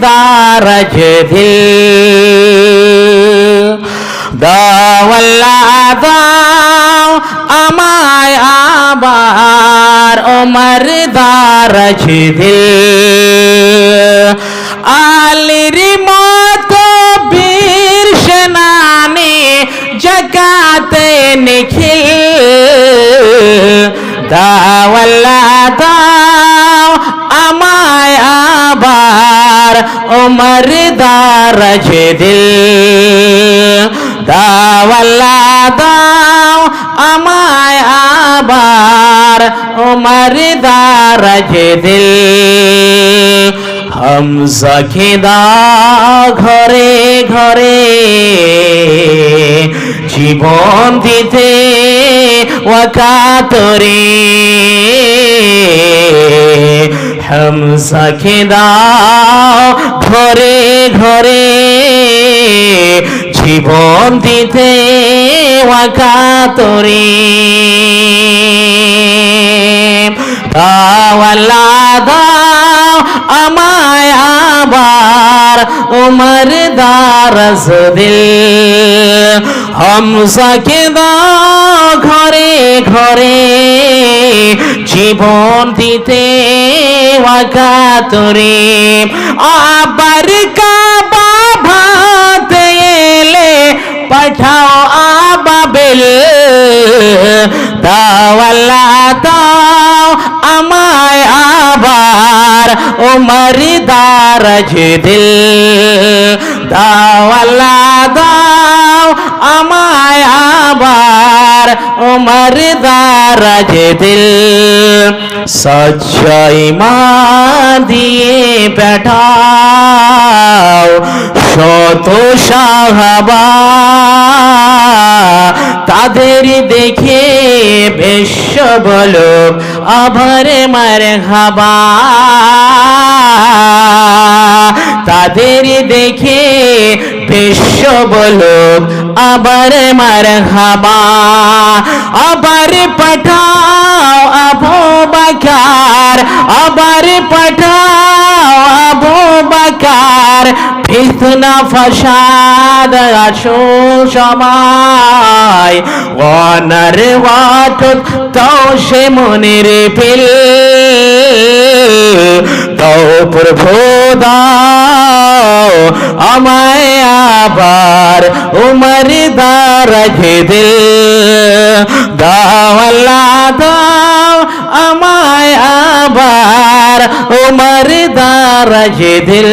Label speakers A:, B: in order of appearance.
A: দারাজ দিল। দাওয়াল্লা দাও আমায় আবার অমর দারাজ দিল। আলির মতো ওমর দারাজ দিল। দাওয়াল্লা দাও আমায় আবার। ওমর দারাজ দিল। হামজা খেদা ঘরে ঘরে। জীবন দিতে ওয়াকাতরে হামজা খেদা ঘরে ঘরে জীবন দিতে ওয়াকাতরে দাওয়াল্লা দাও আমায় আবার উমর দারস দিল হামসাকে দাও ঘরে ঘরে জীবন দিতে ওয়াকাতরে আবার কাবা ভাতে এলে পাঠাও আবাবেল দাওয়াল্লা দাও আমায় আবার ওমর দারাজ দিল দাওয়াল্লা ওমর দারাজ দিল। সচ্চাই মা দিয়ে পেটাও শত সাহাবা। তাদের দেখে বেশ বলো আভার মার হাবা তাদের দেখে বেশ বলো আবার মার হাবা আবার পাঠাও আবু বাকার, আবার পাঠাও আবু বাকার। ফিতনা, ফসাদ আসল সময় ওয়ানার ওয়াট তাও সে মনের পিল। তাও প্রভু দাও আমায় আবার উমর দারাজ দিল। দাওয়াল্লা দাও আমায় আবার উমর দারাজ দিল।